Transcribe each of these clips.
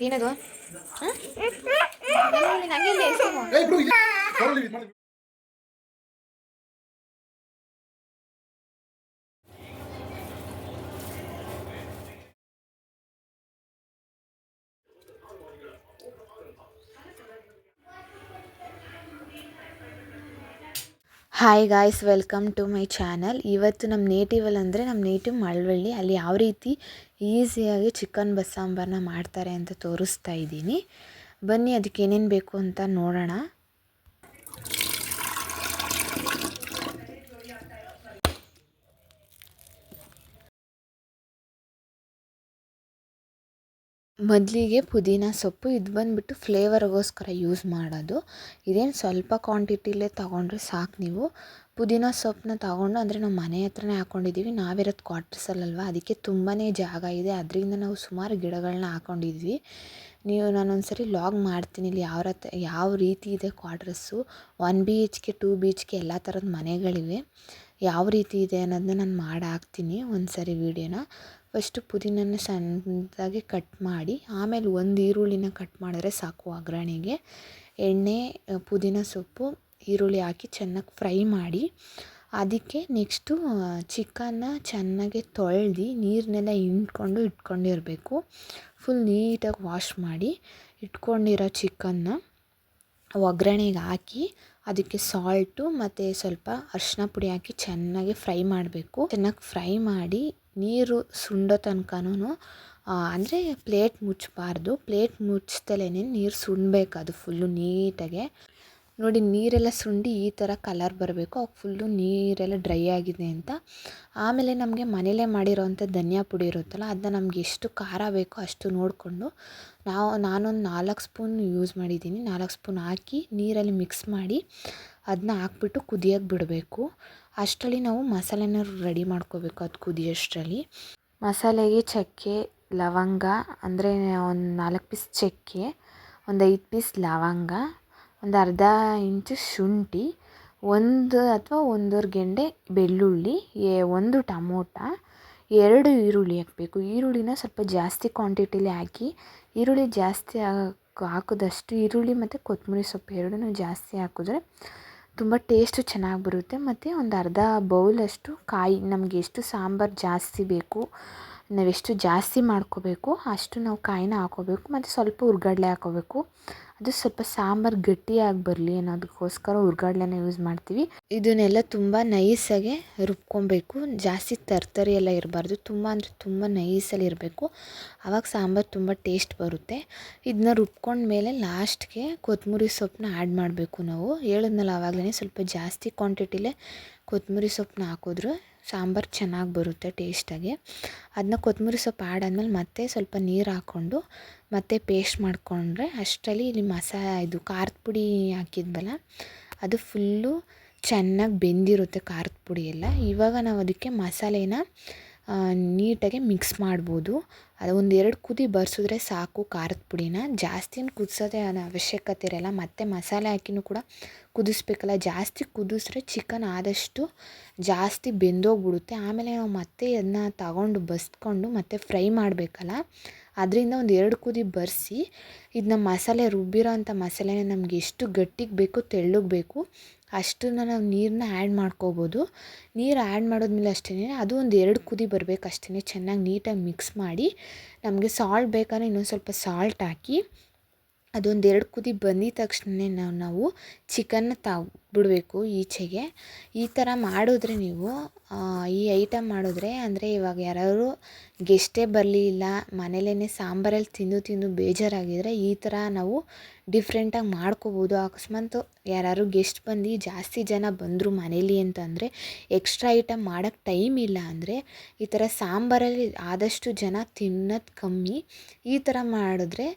ಏನದು ಹಾಂ ನನಗೆ hi guys welcome to my channel ಇವತ್ತು ನಮ್ಮ ನೇಟಿವಲ್ ಅಂದರೆ ನಮ್ಮ ನೇಟಿವ್ ಮಳವಳ್ಳಿ. ಅಲ್ಲಿ ಯಾವ ರೀತಿ ಈಸಿಯಾಗಿ ಚಿಕನ್ ಬಸ್ಸಾಂಬಾರನ್ನ ಮಾಡ್ತಾರೆ ಅಂತ ತೋರಿಸ್ತಾ ಇದ್ದೀನಿ. ಬನ್ನಿ, ಅದಕ್ಕೆ ಏನೇನು ಬೇಕು ಅಂತ ನೋಡೋಣ. ಮೊದಲಿಗೆ ಪುದೀನ ಸೊಪ್ಪು ಇದು ಬಂದುಬಿಟ್ಟು ಫ್ಲೇವರ್ಗೋಸ್ಕರ ಯೂಸ್ ಮಾಡೋದು. ಇದೇನು ಸ್ವಲ್ಪ ಕ್ವಾಂಟಿಟಿಲೇ ತೊಗೊಂಡ್ರೆ ಸಾಕು ನೀವು. ಪುದೀನ ಸೊಪ್ಪನ್ನ ತೊಗೊಂಡು ಅಂದರೆ ನಾವು ಮನೆ ಹತ್ರನೇ ಹಾಕ್ಕೊಂಡಿದ್ದೀವಿ ನಾವಿರೋದು ಕ್ವಾರ್ಟರ್ಸಲ್ಲಲ್ವಾ ಅದಕ್ಕೆ ತುಂಬಾ ಜಾಗ ಇದೆ. ಅದರಿಂದ ನಾವು ಸುಮಾರು ಗಿಡಗಳನ್ನ ಹಾಕ್ಕೊಂಡಿದ್ವಿ ನೀವು ನಾನೊಂದು ಸರಿ ಲಾಗ್ ಮಾಡ್ತೀನಿ ಇಲ್ಲಿ ಯಾವ ರತ್ ಯಾವ ರೀತಿ ಇದೆ quarters. One B H K, two B H K ಎಲ್ಲ ಥರದ ಮನೆಗಳಿವೆ. ಯಾವ ರೀತಿ ಇದೆ ಅನ್ನೋದನ್ನ ನಾನು ಮಾಡಿ ಹಾಕ್ತೀನಿ ಒಂದು ಸರಿ ವೀಡಿಯೋನ. ಫಸ್ಟು ಪುದೀನನ ಸಣ್ಣದಾಗಿ ಕಟ್ ಮಾಡಿ, ಆಮೇಲೆ ಒಂದು ಈರುಳ್ಳಿನ ಕಟ್ ಮಾಡಿದ್ರೆ ಸಾಕು ಒಗ್ಗರಣೆಗೆ ಎಣ್ಣೆ ಪುದೀನ ಸೊಪ್ಪು, ಈರುಳ್ಳಿ ಹಾಕಿ ಚೆನ್ನಾಗಿ ಫ್ರೈ ಮಾಡಿ, ಅದಕ್ಕೆ ನೆಕ್ಸ್ಟು ಚಿಕನ್ನ ಚೆನ್ನಾಗಿ ತೊಳ್ದು ನೀರನ್ನೆಲ್ಲ ಹಿಂಡ್ಕೊಂಡು ಇಟ್ಕೊಂಡಿರಬೇಕು. ಫುಲ್ ನೀಟಾಗಿ ವಾಶ್ ಮಾಡಿ ಇಟ್ಕೊಂಡಿರೋ ಚಿಕನ್ನ ಒಗ್ಗರಣೆಗೆ ಹಾಕಿ, ಅದಕ್ಕೆ ಸಾಲ್ಟು ಮತ್ತು ಸ್ವಲ್ಪ ಅರಿಶಿನ ಪುಡಿ ಹಾಕಿ ಚೆನ್ನಾಗಿ ಫ್ರೈ ಮಾಡಬೇಕು. ಚೆನ್ನಾಗಿ ಫ್ರೈ ಮಾಡಿ ನೀರು ಸುಂಡೋ ತನಕನೂ ಅಂದರೆ ಪ್ಲೇಟ್ ಮುಚ್ಚಬಾರ್ದು. ಪ್ಲೇಟ್ ಮುಚ್ತಲೇ ನೀರು ಸುಡಬೇಕು ಅದು ಫುಲ್ಲು ನೀಟಾಗೆ. ನೋಡಿ, ನೀರೆಲ್ಲ ಸುಂಡಿ ಈ ಥರ ಕಲರ್ ಬರಬೇಕು. ಅವಾಗ ಫುಲ್ಲು ನೀರೆಲ್ಲ ಡ್ರೈ ಆಗಿದೆ ಅಂತ. ಆಮೇಲೆ ನಮಗೆ ಮನೇಲೇ ಮಾಡಿರೋವಂಥ ಧನಿಯಾ ಪುಡಿ ಇರುತ್ತಲ್ಲ, ಅದನ್ನ ನಮ್ಗೆ ಎಷ್ಟು ಖಾರ ಬೇಕೋ ಅಷ್ಟು ನೋಡಿಕೊಂಡು ನಾವು, ನಾನೊಂದು ನಾಲ್ಕು ಸ್ಪೂನ್ ಯೂಸ್ ಮಾಡಿದ್ದೀನಿ. ನಾಲ್ಕು ಸ್ಪೂನ್ ಹಾಕಿ ನೀರಲ್ಲಿ ಮಿಕ್ಸ್ ಮಾಡಿ ಅದನ್ನ ಹಾಕ್ಬಿಟ್ಟು ಕುದಿಯೋಕೆ ಬಿಡಬೇಕು. ಅಷ್ಟರಲ್ಲಿ ನಾವು ಮಸಾಲೆನ ರೆಡಿ ಮಾಡ್ಕೋಬೇಕು ಅದು ಕುದಿಯೋಷ್ಟರಲ್ಲಿ ಮಸಾಲೆಗೆ ಚಕ್ಕೆ, ಲವಂಗ, ಅಂದರೆ ಒಂದು ನಾಲ್ಕು ಪೀಸ್ ಚಕ್ಕೆ, ಒಂದು ಐದು ಪೀಸ್ ಲವಂಗ, ಒಂದು ಅರ್ಧ ಇಂಚು ಶುಂಠಿ, ಒಂದು ಅಥವಾ ಒಂದೂವರೆ ಗೆಂಡೆ ಬೆಳ್ಳುಳ್ಳಿ, ಎ ಒಂದು ಟಮೋಟ, ಎರಡು ಈರುಳ್ಳಿ ಹಾಕಬೇಕು. ಈರುಳ್ಳಿನ ಸ್ವಲ್ಪ ಜಾಸ್ತಿ ಕ್ವಾಂಟಿಟಿಲಿ ಹಾಕಿ, ಈರುಳ್ಳಿ ಜಾಸ್ತಿ ಹಾಕೋದಷ್ಟು ಈರುಳ್ಳಿ ಮತ್ತು ಕೊತ್ತಂಬರಿ ಸೊಪ್ಪು ಎರಡನ್ನೂ ಜಾಸ್ತಿ ಹಾಕಿದ್ರೆ ತುಂಬ ಟೇಸ್ಟು ಚೆನ್ನಾಗಿ ಬರುತ್ತೆ. ಮತ್ತು ಒಂದು ಅರ್ಧ ಬೌಲಷ್ಟು ಕಾಯಿ ನಮಗೆ ಎಷ್ಟು ಸಾಂಬಾರು ಜಾಸ್ತಿ ಬೇಕು ನಾವೆಷ್ಟು ಜಾಸ್ತಿ ಮಾಡ್ಕೋಬೇಕು, ಅಷ್ಟು ನಾವು ಕಾಯಿನ ಹಾಕ್ಕೋಬೇಕು ಮತ್ತು ಸ್ವಲ್ಪ ಹುರ್ಗಡ್ಲೆ ಹಾಕೋಬೇಕು. ಅದು ಸ್ವಲ್ಪ ಸಾಂಬಾರು ಗಟ್ಟಿಯಾಗಿ ಬರಲಿ ಅನ್ನೋದಕ್ಕೋಸ್ಕರ ಹುರ್ಗಡ್ಲೆನ ಯೂಸ್ ಮಾಡ್ತೀವಿ. ಇದನ್ನೆಲ್ಲ ತುಂಬ ನೈಸಾಗೆ ರುಬ್ಕೊಬೇಕು. ಜಾಸ್ತಿ ತರ್ತರಿ ಎಲ್ಲ ಇರಬಾರ್ದು. ತುಂಬ ಅಂದರೆ ತುಂಬ ನೈಸಲ್ಲಿ ಇರಬೇಕು. ಆವಾಗ ಸಾಂಬಾರು ತುಂಬ ಟೇಸ್ಟ್ ಬರುತ್ತೆ. ಇದನ್ನ ರುಬ್ಕೊಂಡ್ಮೇಲೆ ಲಾಸ್ಟ್ಗೆ ಕೊತ್ತಂಬರಿ ಸೊಪ್ಪನ್ನ ಆ್ಯಡ್ ಮಾಡಬೇಕು ನಾವು. ಹೇಳಿದ್ನಲ್ಲ ಆವಾಗಲೇ ಸ್ವಲ್ಪ ಜಾಸ್ತಿ ಕ್ವಾಂಟಿಟಿಲೇ ಕೊತ್ತಂಬರಿ ಸೊಪ್ಪನ್ನ ಹಾಕಿದ್ರೆ ಸಾಂಬಾರು ಚೆನ್ನಾಗಿ ಬರುತ್ತೆ ಟೇಸ್ಟಾಗಿ. ಅದನ್ನ ಕೊತ್ತಂಬರಿ ಸೊಪ್ಪು ಆಡಾದ್ಮೇಲೆ ಮತ್ತೆ ಸ್ವಲ್ಪ ನೀರು ಹಾಕ್ಕೊಂಡು ಮತ್ತೆ ಪೇಸ್ಟ್ ಮಾಡಿಕೊಂಡ್ರೆ ಅಷ್ಟರಲ್ಲಿ ಇಲ್ಲಿ ಮಸಾ ಇದು ಖಾರದ ಪುಡಿ ಹಾಕಿದ್ವಲ್ಲ, ಅದು ಫುಲ್ಲು ಚೆನ್ನಾಗಿ ಬೆಂದಿರುತ್ತೆ ಖಾರದ ಪುಡಿ ಎಲ್ಲ. ಇವಾಗ ನಾವು ಅದಕ್ಕೆ ಮಸಾಲೆನ ನೀಟಾಗಿ ಮಿಕ್ಸ್ ಮಾಡ್ಬೋದು. ಅದು ಒಂದು ಎರಡು ಕುದಿ ಬರ್ಸಿದ್ರೆ ಸಾಕು ಖಾರದ ಪುಡಿನ. ಜಾಸ್ತಿನ ಕುದಿಸೋದೇ ಅವಶ್ಯಕತೆ ಇರೋಲ್ಲ. ಮತ್ತು ಮಸಾಲೆ ಹಾಕಿನೂ ಕೂಡ ಕುದಿಸ್ಬೇಕಲ್ಲ. ಜಾಸ್ತಿ ಕುದಿಸ್ರೆ ಚಿಕನ್ ಆದಷ್ಟು ಜಾಸ್ತಿ ಬೆಂದೋಗ್ಬಿಡುತ್ತೆ. ಆಮೇಲೆ ನಾವು ಮತ್ತೆ ಅದನ್ನ ತಗೊಂಡು ಬಸ್ಕೊಂಡು ಮತ್ತೆ ಫ್ರೈ ಮಾಡಬೇಕಲ್ಲ. ಅದರಿಂದ ಒಂದು ಎರಡು ಕುದಿ ಬರೆಸಿ ಇದನ್ನ ಮಸಾಲೆ ರುಬ್ಬಿರೋ ಅಂಥ ಮಸಾಲೆನ ನಮಗೆ ಎಷ್ಟು ಗಟ್ಟಿಗೆ ಬೇಕು ತೆಳ್ಳಗೆ ಬೇಕು. ಅಷ್ಟನ್ನ ನಾವು ನೀರನ್ನ ಆ್ಯಡ್ ಮಾಡ್ಕೋಬೋದು. ನೀರು ಆ್ಯಡ್ ಮಾಡಿದ್ಮೇಲೆ ಅಷ್ಟೇ ಅದು ಒಂದು ಎರಡು ಕುದಿ ಬರಬೇಕು ಅಷ್ಟೇ ಚೆನ್ನಾಗಿ ನೀಟಾಗಿ ಮಿಕ್ಸ್ ಮಾಡಿ, ನಮಗೆ ಸಾಲ್ಟ್ ಬೇಕಾದ್ರೆ ಇನ್ನೊಂದು ಸ್ವಲ್ಪ ಸಾಲ್ಟ್ ಹಾಕಿ, ಅದೊಂದು ಎರಡು ಕುದಿ ಬಂದಿದ ತಕ್ಷಣ ನಾವು ಚಿಕನ್ನ ಬಿಡಬೇಕು ಈಚೆಗೆ. ಈ ಥರ ಮಾಡಿದ್ರೆ ನೀವು ಈ ಐಟಮ್ ಮಾಡಿದ್ರೆ ಅಂದರೆ ಇವಾಗ ಯಾರಾದ್ರು ಗೆಸ್ಟೇ ಬರಲಿ ಇಲ್ಲ ಮನೇಲೇ ಸಾಂಬಾರಲ್ಲಿ ತಿಂದು ತಿಂದು ಬೇಜಾರಾಗಿದ್ರೆ ಈ ಥರ ನಾವು ಡಿಫ್ರೆಂಟಾಗಿ ಮಾಡ್ಕೋಬೋದು. ಅಕಸ್ಮಾತ್ ಯಾರಾದ್ರು ಗೆಸ್ಟ್ ಬಂದು ಜಾಸ್ತಿ ಜನ ಬಂದರು ಮನೇಲಿ ಅಂತಂದರೆ ಎಕ್ಸ್ಟ್ರಾ ಐಟಮ್ ಮಾಡೋಕ್ಕೆ ಟೈಮ್ ಇಲ್ಲ ಅಂದರೆ ಈ ಥರ ಸಾಂಬಾರಲ್ಲಿ ಆದಷ್ಟು ಜನ ತಿನ್ನೋದು ಕಮ್ಮಿ. ಈ ಥರ ಮಾಡಿದ್ರೆ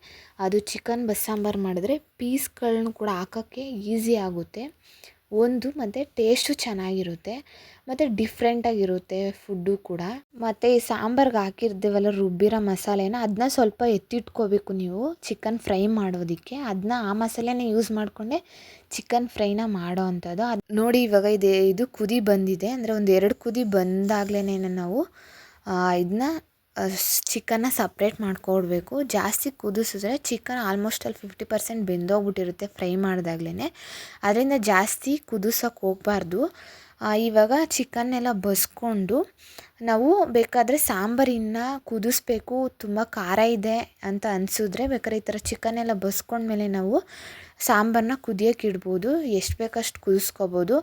ಅದು ಚಿಕನ್ ಬಸ್ಸಾಂಬಾರು ಮಾಡಿದ್ರೆ ಪೀಸ್ಗಳನ್ನ ಕೂಡ ಹಾಕೋಕ್ಕೆ ಈಸಿ ಆಗುತ್ತೆ. ಒಂದು, ಮತ್ತು ಟೇಸ್ಟು ಚೆನ್ನಾಗಿರುತ್ತೆ, ಮತ್ತು ಡಿಫ್ರೆಂಟಾಗಿರುತ್ತೆ ಫುಡ್ಡು ಕೂಡ. ಮತ್ತು ಈ ಸಾಂಬಾರ್ಗೆ ಹಾಕಿರ್ತೀವಲ್ಲ, ರುಬ್ಬಿರೋ ಮಸಾಲೆನ ಅದನ್ನ ಸ್ವಲ್ಪ ಎತ್ತಿಟ್ಕೋಬೇಕು ನೀವು ಚಿಕನ್ ಫ್ರೈ ಮಾಡೋದಕ್ಕೆ. ಅದನ್ನ ಆ ಮಸಾಲೆನೇ ಯೂಸ್ ಮಾಡಿಕೊಂಡೆ ಚಿಕನ್ ಫ್ರೈನ ಮಾಡೋ ಅಂಥದ್ದು. ಅದು ನೋಡಿ ಇವಾಗ ಇದು ಇದು ಕುದಿ ಬಂದಿದೆ. ಅಂದರೆ ಒಂದು ಎರಡು ಕುದಿ ಬಂದಾಗಲೇ ನಾವು ಇದನ್ನ ಚಿಕನ್ನ ಸಪ್ರೇಟ್ ಮಾಡಿಕೊಡ್ಬೇಕು. ಜಾಸ್ತಿ ಕುದಿಸಿದ್ರೆ ಚಿಕನ್ ಆಲ್ಮೋಸ್ಟ್ ಅಲ್ಲಿ ಫಿಫ್ಟಿ ಪರ್ಸೆಂಟ್ ಬೆಂದೋಗ್ಬಿಟ್ಟಿರುತ್ತೆ ಫ್ರೈ ಮಾಡಿದಾಗ್ಲೇ ಅದರಿಂದ ಜಾಸ್ತಿ ಕುದಿಸೋಕೆ ಹೋಗಬಾರ್ದು. ಇವಾಗ ಚಿಕನ್ನೆಲ್ಲ ಬಸ್ಕೊಂಡು ನಾವು ಬೇಕಾದರೆ ಸಾಂಬಾರಿನ ಕುದಿಸ್ಬೇಕು. ತುಂಬ ಖಾರ ಇದೆ ಅಂತ ಅನಿಸಿದ್ರೆ ಬೇಕಾದ್ರೆ ಈ ಥರ ಚಿಕನ್ನೆಲ್ಲ ಬಸ್ಕೊಂಡ್ಮೇಲೆ ನಾವು ಸಾಂಬಾರನ್ನ ಕುದಿಯೋಕೆ ಇಡ್ಬೋದು. ಎಷ್ಟು ಬೇಕಷ್ಟು ಕುದಿಸ್ಕೋಬೋದು.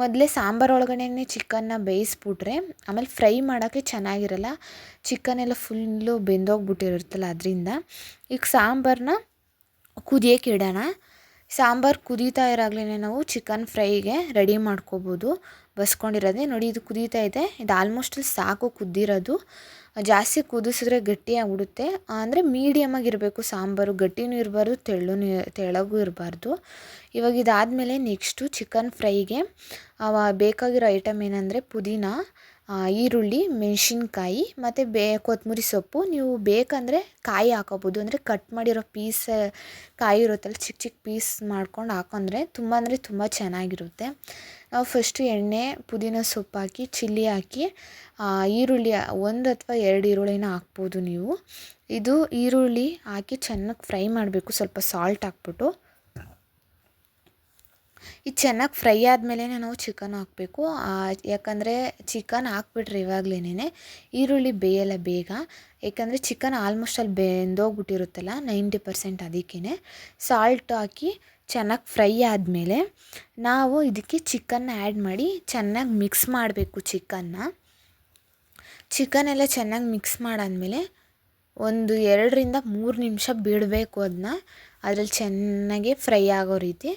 ಮೊದಲೇ ಸಾಂಬಾರು ಒಳಗಡೆನೇ ಚಿಕನ್ನ ಬೇಯಿಸ್ಬಿಟ್ರೆ ಆಮೇಲೆ ಫ್ರೈ ಮಾಡೋಕ್ಕೆ ಚೆನ್ನಾಗಿರಲ್ಲ. ಚಿಕನ್ನೆಲ್ಲ ಫುಲ್ಲು ಬೆಂದೋಗ್ಬಿಟ್ಟಿರುತ್ತಲ್ಲ, ಅದರಿಂದ. ಈಗ ಸಾಂಬಾರನ್ನ ಕುದಿಯೋಕೆ ಇಡೋಣ. ಸಾಂಬಾರು ಕುದೀತಾ ಇರಾಗಲೇ ನಾವು ಚಿಕನ್ ಫ್ರೈಗೆ ರೆಡಿ ಮಾಡ್ಕೋಬೋದು. ಬಸ್ಕೊಂಡಿರೋದೇ ನೋಡಿ ಇದು ಕುದೀತಾ ಇದೆ. ಇದು ಆಲ್ಮೋಸ್ಟ್ ಸಾಕು ಕುದ್ದಿರೋದು. ಜಾಸ್ತಿ ಕುದಿಸಿದ್ರೆ ಗಟ್ಟಿಯಾಗ್ಬಿಡುತ್ತೆ ಅಂದರೆ ಮೀಡಿಯಮ್ಮಾಗಿರಬೇಕು ಸಾಂಬಾರು. ಗಟ್ಟಿನೂ ಇರಬಾರ್ದು ತೆಳ್ಳೂ ತೆಳ್ಳಗೂ ಇರಬಾರ್ದು. ಇವಾಗ ಇದಾದಮೇಲೆ ನೆಕ್ಸ್ಟು ಚಿಕನ್ ಫ್ರೈಗೆ ಬೇಕಾಗಿರೋ ಐಟಮ್ ಏನಂದರೆ ಪುದೀನ. ಈರುಳ್ಳಿ, ಮೆಣಸಿನ್ಕಾಯಿ ಮತ್ತು ಬೇ ಕೊತ್ತಂಬರಿ ಸೊಪ್ಪು. ನೀವು ಬೇಕಂದರೆ ಕಾಯಿ ಹಾಕೋಬೋದು. ಅಂದರೆ ಕಟ್ ಮಾಡಿರೋ ಪೀಸ್ ಕಾಯಿ ಇರುತ್ತಲ್ಲ ಚಿಕ್ಕ ಚಿಕ್ಕ ಪೀಸ್ ಮಾಡ್ಕೊಂಡು ಹಾಕೊಂಡ್ರೆ ತುಂಬ ಅಂದರೆ ತುಂಬ ಚೆನ್ನಾಗಿರುತ್ತೆ. ನಾವು ಫಸ್ಟು ಎಣ್ಣೆ, ಪುದೀನ ಸೊಪ್ಪು ಹಾಕಿ, ಚಿಲ್ಲಿ ಹಾಕಿ ಈರುಳ್ಳಿ ಒಂದು ಅಥವಾ ಎರಡು ಈರುಳ್ಳಿನ ಹಾಕ್ಬೋದು ನೀವು. ಇದು ಈರುಳ್ಳಿ ಹಾಕಿ ಚೆನ್ನಾಗಿ ಫ್ರೈ ಮಾಡಬೇಕು. ಸ್ವಲ್ಪ ಸಾಲ್ಟ್ ಹಾಕ್ಬಿಟ್ಟು. ಇದು ಚೆನ್ನಾಗಿ ಫ್ರೈ ಆದಮೇಲೆ ನಾವು ಚಿಕನ್ ಹಾಕಬೇಕು. ಯಾಕಂದರೆ ಚಿಕನ್ ಹಾಕ್ಬಿಟ್ರೆ ಇವಾಗಲೇ ಈರುಳ್ಳಿ ಬೇಯಲ್ಲ ಬೇಗ. ಏಕೆಂದರೆ ಚಿಕನ್ ಆಲ್ಮೋಸ್ಟ್ ಅಲ್ಲಿ ಬೆಂದೋಗ್ಬಿಟ್ಟಿರುತ್ತಲ್ಲ, ನೈಂಟಿ ಪರ್ಸೆಂಟ್ ಅದಕ್ಕೇ ಸಾಲ್ಟ್ ಹಾಕಿ ಚೆನ್ನಾಗಿ ಫ್ರೈ ಆದಮೇಲೆ ನಾವು ಇದಕ್ಕೆ ಚಿಕನ್ನ ಆ್ಯಡ್ ಮಾಡಿ ಚೆನ್ನಾಗಿ ಮಿಕ್ಸ್ ಮಾಡಬೇಕು ಚಿಕನ್ನ ಚಿಕನ್ ಎಲ್ಲ ಚೆನ್ನಾಗಿ ಮಿಕ್ಸ್ ಮಾಡಾದಮೇಲೆ ಒಂದು ಎರಡರಿಂದ ಮೂರು ನಿಮಿಷ ಬಿಡಬೇಕು ಅದನ್ನ ಅದ್ರಲ್ಲಿ ಚೆನ್ನಾಗಿ ಫ್ರೈ ಆಗೋ ರೀತಿ.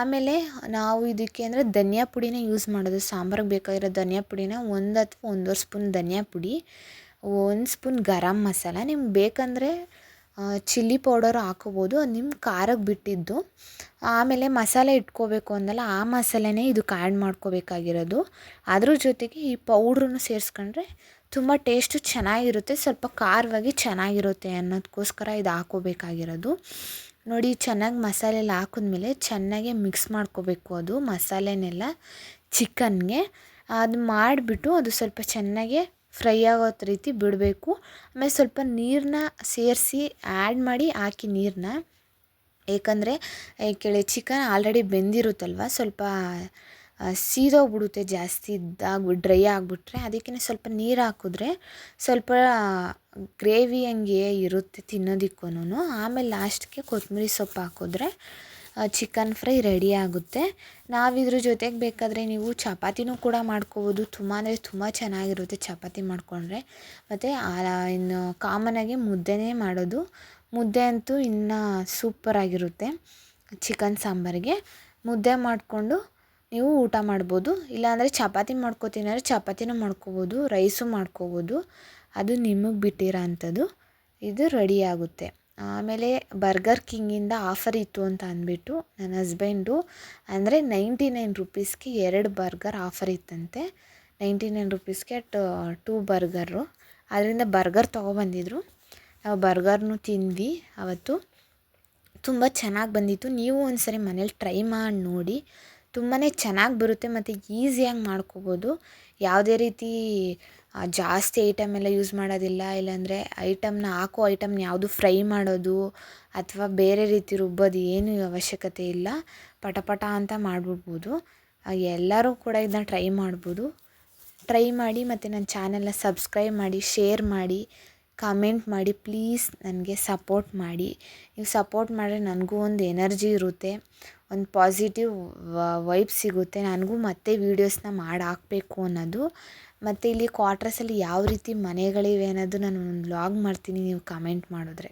ಆಮೇಲೆ ನಾವು ಇದಕ್ಕೆ ಅಂದರೆ ಧನಿಯಾ ಪುಡಿನೇ ಯೂಸ್ ಮಾಡೋದು. ಸಾಂಬಾರಿಗೆ ಬೇಕಾಗಿರೋ ಧನಿಯಾ ಪುಡಿನ ಒಂದು ಅಥವಾ ಒಂದೂವರೆ ಸ್ಪೂನ್ ಧನಿಯಾ ಪುಡಿ, ಒಂದು ಸ್ಪೂನ್ ಗರಂ ಮಸಾಲ. ನಿಮ್ಗೆ ಬೇಕಂದರೆ ಚಿಲ್ಲಿ ಪೌಡರ್ ಹಾಕೋಬೋದು. ಅದು ನಿಮ್ಮ ಖಾರಕ್ಕೆ ಬಿಟ್ಟಿದ್ದು. ಆಮೇಲೆ ಮಸಾಲೆ ಇಟ್ಕೋಬೇಕು ಅಂದಲ್ಲ, ಆ ಮಸಾಲೆನೇ ಇದಕ್ಕೆ ಆ್ಯಡ್ ಮಾಡ್ಕೋಬೇಕಾಗಿರೋದು. ಅದ್ರ ಜೊತೆಗೆ ಈ ಪೌಡ್ರನ್ನು ಸೇರಿಸ್ಕೊಂಡ್ರೆ ತುಂಬ ಟೇಸ್ಟು ಚೆನ್ನಾಗಿರುತ್ತೆ. ಸ್ವಲ್ಪ ಖಾರವಾಗಿ ಚೆನ್ನಾಗಿರುತ್ತೆ ಅನ್ನೋದಕ್ಕೋಸ್ಕರ ಇದು ಹಾಕ್ಕೋಬೇಕಾಗಿರೋದು ನೋಡಿ, ಚೆನ್ನಾಗಿ ಮಸಾಲೆ ಎಲ್ಲ ಹಾಕಿದ್ಮೇಲೆ ಚೆನ್ನಾಗೆ ಮಿಕ್ಸ್ ಮಾಡ್ಕೋಬೇಕು ಅದು ಮಸಾಲೆನೆಲ್ಲ ಚಿಕನ್ಗೆ. ಅದು ಮಾಡಿಬಿಟ್ಟು ಅದು ಸ್ವಲ್ಪ ಚೆನ್ನಾಗೆ ಫ್ರೈ ಆಗೋ ರೀತಿ ಬಿಡಬೇಕು. ಆಮೇಲೆ ಸ್ವಲ್ಪ ನೀರನ್ನ ಸೇರಿಸಿ ಆ್ಯಡ್ ಮಾಡಿ ಹಾಕಿ ನೀರನ್ನ ಏಕೆಂದರೆ ಕೆಳ, ಚಿಕನ್ ಆಲ್ರೆಡಿ ಬೆಂದಿರುತ್ತಲ್ವ? ಸ್ವಲ್ಪ ಸೀದೋಗ್ಬಿಡುತ್ತೆ ಜಾಸ್ತಿ ಇದ್ದಾಗ, ಡ್ರೈ ಆಗಿಬಿಟ್ರೆ ಅದಕ್ಕೇ ಸ್ವಲ್ಪ ನೀರು ಹಾಕಿದ್ರೆ ಸ್ವಲ್ಪ ಗ್ರೇವಿ ಹಂಗೆ ಇರುತ್ತೆ ತಿನ್ನೋದಿಕ್ಕೂನು ಆಮೇಲೆ ಲಾಸ್ಟ್ಗೆ ಕೊತ್ತಂಬರಿ ಸೊಪ್ಪು ಹಾಕಿದ್ರೆ ಚಿಕನ್ ಫ್ರೈ ರೆಡಿ ಆಗುತ್ತೆ. ನಾವು ಇದ್ರ ಜೊತೆಗೆ ಬೇಕಾದರೆ ನೀವು ಚಪಾತಿನೂ ಕೂಡ ಮಾಡ್ಕೋಬೋದು. ತುಂಬ ಅಂದರೆ ತುಂಬ ಚೆನ್ನಾಗಿರುತ್ತೆ ಚಪಾತಿ ಮಾಡಿಕೊಂಡ್ರೆ. ಮತ್ತು ಇನ್ನು ಕಾಮನಾಗಿ ಮುದ್ದೆನೇ ಮಾಡೋದು. ಮುದ್ದೆ ಅಂತೂ ಇನ್ನೂ ಸೂಪರಾಗಿರುತ್ತೆ ಚಿಕನ್ ಸಾಂಬಾರಿಗೆ. ಮುದ್ದೆ ಮಾಡಿಕೊಂಡು ನೀವು ಊಟ ಮಾಡ್ಬೋದು, ಇಲ್ಲಾಂದರೆ ಚಪಾತಿ ಮಾಡ್ಕೋತೀನಿ ಅಂದರೆ ಚಪಾತಿನೂ ಮಾಡ್ಕೋಬೋದು, ರೈಸು ಮಾಡ್ಕೋಬೋದು. ಅದು ನಿಮಗೆ ಬಿಟ್ಟಿರೋ ಅಂಥದ್ದು. ಇದು ರೆಡಿ ಆಗುತ್ತೆ. ಆಮೇಲೆ ಬರ್ಗರ್ ಕಿಂಗಿಂದ ಆಫರ್ ಇತ್ತು ಅಂತ ಅಂದ್ಬಿಟ್ಟು ನನ್ನ ಹಸ್ಬೆಂಡು ಅಂದರೆ ನೈಂಟಿ ನೈನ್ ರುಪೀಸ್ಗೆ ಎರಡು ಬರ್ಗರ್ ಆಫರ್ ಇತ್ತಂತೆ. ನೈಂಟಿ ನೈನ್ ರುಪೀಸ್ಗೆ ಟೂ ಬರ್ಗರು ಅದರಿಂದ ಬರ್ಗರ್ ತೊಗೊಬಂದಿದ್ರು. ನಾವು ಬರ್ಗರ್ನು ತಿಂದ್ವಿ ಅವತ್ತು. ತುಂಬ ಚೆನ್ನಾಗಿ ಬಂದಿತ್ತು. ನೀವು ಒಂದು ಸರಿ ಮನೇಲಿ ಟ್ರೈ ಮಾಡಿ ನೋಡಿ. ತುಂಬಾ ಚೆನ್ನಾಗಿ ಬರುತ್ತೆ ಮತ್ತು ಈಸಿಯಾಗಿ ಮಾಡ್ಕೋಬೋದು. ಯಾವುದೇ ರೀತಿ ಜಾಸ್ತಿ ಐಟಮ್ ಎಲ್ಲ ಯೂಸ್ ಮಾಡೋದಿಲ್ಲ, ಇಲ್ಲಾಂದರೆ ಐಟಮ್ನ ಹಾಕೋ ಐಟಮ್ನ ಯಾವುದು ಫ್ರೈ ಮಾಡೋದು ಅಥವಾ ಬೇರೆ ರೀತಿ ರುಬ್ಬೋದು ಏನೂ ಅವಶ್ಯಕತೆ ಇಲ್ಲ. ಪಟ ಪಟ ಅಂತ ಮಾಡಿಬಿಡ್ಬೋದು. ಎಲ್ಲರೂ ಕೂಡ ಇದನ್ನ ಟ್ರೈ ಮಾಡ್ಬೋದು. ಟ್ರೈ ಮಾಡಿ ಮತ್ತು ನನ್ನ ಚಾನೆಲ್ನ ಸಬ್ಸ್ಕ್ರೈಬ್ ಮಾಡಿ, ಶೇರ್ ಮಾಡಿ, ಕಮೆಂಟ್ ಮಾಡಿ, ಪ್ಲೀಸ್ ನನಗೆ ಸಪೋರ್ಟ್ ಮಾಡಿ. ನೀವು ಸಪೋರ್ಟ್ ಮಾಡಿದ್ರೆ ನನಗೂ ಒಂದು ಎನರ್ಜಿ ಇರುತ್ತೆ. ಒಂದು ಪಾಸಿಟಿವ್ ವೈಬ್ ಸಿಗುತ್ತೆ. ನನಗೂ ಮತ್ತೆ ವೀಡಿಯೋಸ್ನ ಮಾಡಿ ಹಾಕಬೇಕು ಅನ್ನೋದು. ಮತ್ತು ಇಲ್ಲಿ ಕ್ವಾಟ್ರಸಲ್ಲಿ ಯಾವ ರೀತಿ ಮನೆಗಳಿವೆ ಅನ್ನೋದು ನಾನು ಒಂದು ವ್ಲಾಗ್ ಮಾಡ್ತೀನಿ, ನೀವು ಕಮೆಂಟ್ ಮಾಡಿದ್ರೆ.